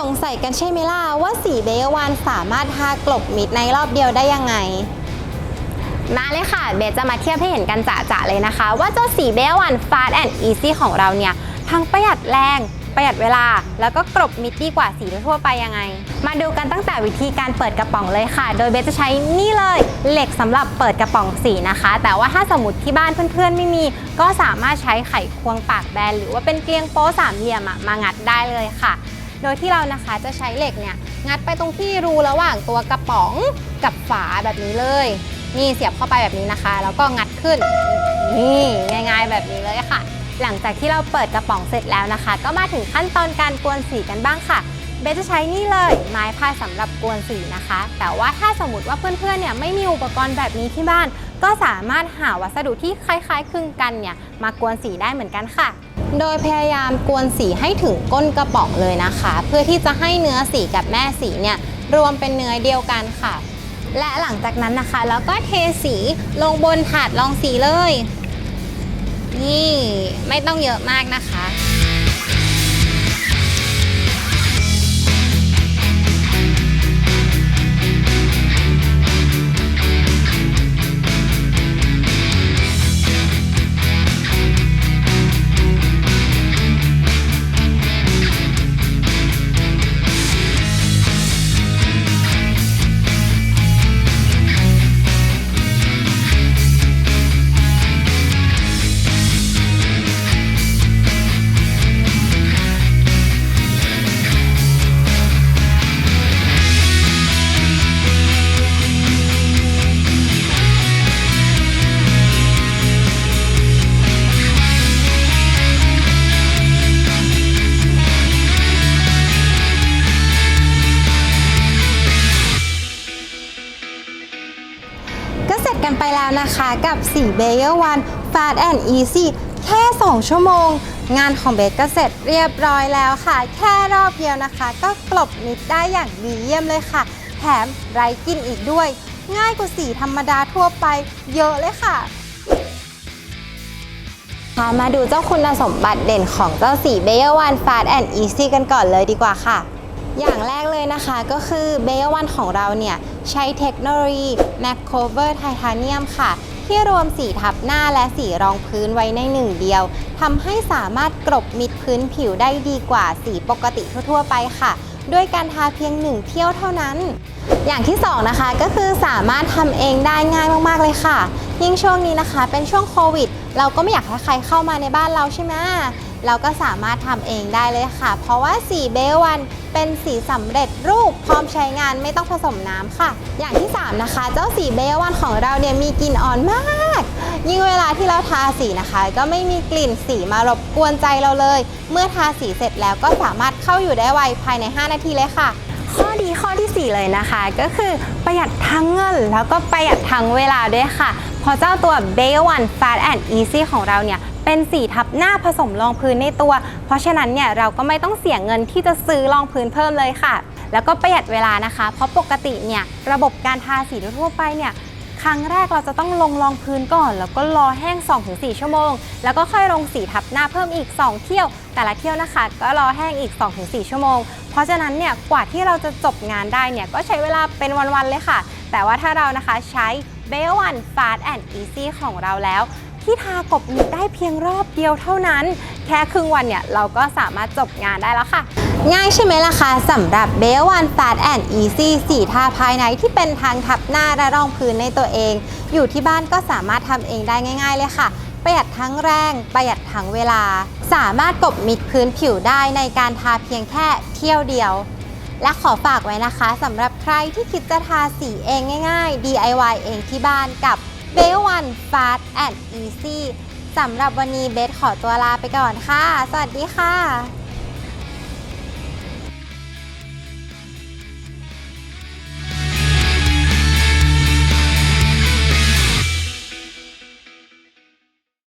สงสัยกันใช่ไหมล่ะว่าสีเบลวันสามารถทากลบมิดในรอบเดียวได้ยังไง มาเลยค่ะ เบสจะมาเทียบให้เห็นกันจ่าๆเลยนะคะ ว่าเจ้าสีเบลวัน Fast and Easy ของเราเนี่ยทั้งประหยัดแรงประหยัดเวลา แล้วก็กลบมิดดีกว่าสีทั่วไปยังไง มาดูกันตั้งแต่วิธีการเปิดกระป๋องเลยค่ะ โดยเบสจะใช้นี่เลยเหล็กสำหรับเปิดกระป๋องสีนะคะ แต่ว่าถ้าสมมติที่บ้านเพื่อนๆไม่มี ก็สามารถใช้ไขควงปากแบนหรือว่าเป็นเกลียงโป๊สามเหลี่ยมอะมางัดได้เลยค่ะ โดยที่เรานะคะจะใช้เหล็กเนี่ยงัดไปตรงที่รูระหว่างตัวกระป๋องกับฝาแบบนี้เลย นี่เสียบเข้าไปแบบนี้นะคะ แล้วก็งัดขึ้น นี่ง่ายๆแบบนี้เลยค่ะ หลังจากที่เราเปิดกระป๋องเสร็จแล้วนะคะ ก็มาถึงขั้นตอนการกวนสีกันบ้างค่ะเบสจะใช้นี่เลยไม้พายสำหรับกวนสีนะคะ แต่ว่าถ้าสมมติว่าเพื่อนๆเนี่ยไม่มีอุปกรณ์แบบนี้ที่บ้าน ก็สามารถหาวัสดุที่คล้ายๆคลึงกันเนี่ยมากวนสีได้เหมือนกันค่ะ โดยพยายามกวนสีให้ถึงก้นกระป๋องเลยนะคะ เพื่อที่จะให้เนื้อสีกับแม่สีเนี่ยรวมเป็นเนื้อเดียวกันค่ะ และหลังจากนั้นนะคะแล้วก็เทสีลงบนถาดรองสีเลย นี่ไม่ต้องเยอะมากนะคะ นะคะกับ4 b a y e r One Fast and Easy แค่ 2 ชั่วโมง งานของเบสก็เสร็จเรียบร้อยแล้วค่ะ แค่รอบเดียวนะคะ ก็กลบมิดได้อย่างดีเยี่ยมเลยค่ะ แถมไร้กลินอีกด้วย ง่ายกว่าสีธรรมดาทั่วไปเยอะเลยค่ะมาดูเจ้าคุณสมบัติเด่นของเจ้าสีเบเยอร์วัน Fast and Easy กันก่อนเลยดีกว่าค่ะ อย่างแรกเลยนะคะก็คือเบย์วันของเราเนี่ย ใช้เทคโนโลยี Mac Cover Titanium ค่ะ ที่รวมสีทับหน้าและสีรองพื้นไว้ในหนึ่งเดียวทำให้สามารถกลบมิดพื้นผิวได้ดีกว่าสีปกติทั่วๆไปค่ะ ด้วยการทาเพียงหนึ่งเที่ยวเท่านั้น อย่างที่สองนะคะก็คือสามารถทำเองได้ง่ายมากๆเลยค่ะ ยิ่งช่วงนี้นะคะ เป็นช่วงโควิด เราก็ไม่อยากให้ใครเข้ามาในบ้านเราใช่ไหมเราก็สามารถทำเองได้เลยค่ะ เพราะว่าสีเบลวันเป็นสีสำเร็จรูปพร้อมใช้งานไม่ต้องผสมน้ำค่ะ อย่างที่ 3 นะคะ เจ้าสีเบลวันของเราเนี่ยมีกลิ่นอ่อนมาก ยิ่งเวลาที่เราทาสีนะคะ ก็ไม่มีกลิ่นสีมารบกวนใจเราเลย เมื่อทาสีเสร็จแล้วก็สามารถเข้าอยู่ได้ไวภายใน 5 นาทีเลยค่ะข้อดีข้อทีสี่4 เลยนะคะ ก็คือประหยัดทั้งเงินแล้วก็ประหยัดทั้งเวลาด้วยค่ะ เพราะเจ้าตัว b a y One Fast and Easy ของเราเนี่ยเป็นสีทับหน้าผสมรองพื้นในตัว เพราะฉะนั้นเนี่ยเราก็ไม่ต้องเสียเงินที่จะซื้อรองพื้นเพิ่มเลยค่ะ แล้วก็ประหยัดเวลานะคะ เพราะปกติเนี่ยระบบการทาสีทั่วไปเนี่ยครั้งแรกเราจะต้องลงรองพื้นก่อน แล้วก็รอแห้ง 2-4 ชั่วโมง แล้วก็ค่อยลงสีทับหน้าเพิ่มอีก 2 เที่ยว แต่ละเที่ยวนะคะ ก็รอแห้งอีก 2-4 ชั่วโมง เพราะฉะนั้นเนี่ยกว่าที่เราจะจบงานได้เนี่ยก็ใช้เวลาเป็นวันๆเลยค่ะ แต่ว่าถ้าเรานะคะใช้ b e l One Fast and Easy ของเราแล้วที่ทากบมิดได้เพียงรอบเดียวเท่านั้น แค่ครึ่งวันเนี่ย เราก็สามารถจบงานได้แล้วค่ะ ง่ายใช่ไหมล่ะคะสำหรับ b e l One Fast and Easy สีทาภายในที่เป็นทางทับหน้าและรองพื้นในตัวเอง อยู่ที่บ้านก็สามารถทำเองได้ง่าย ๆ เลยค่ะประหยัดทั้งแรง ประหยัดทั้งเวลา สามารถกบมิดพื้นผิวได้ในการทาเพียงแค่เที่ยวเดียว และขอฝากไว้นะคะสำหรับใครที่คิดจะทาสีเองง่าย ๆ DIY เองที่บ้านกับ b e l One Fast and Easy สำหรับวันนี้เบสขอตัวลาไปก่อนค่ะ สวัสดีค่ะ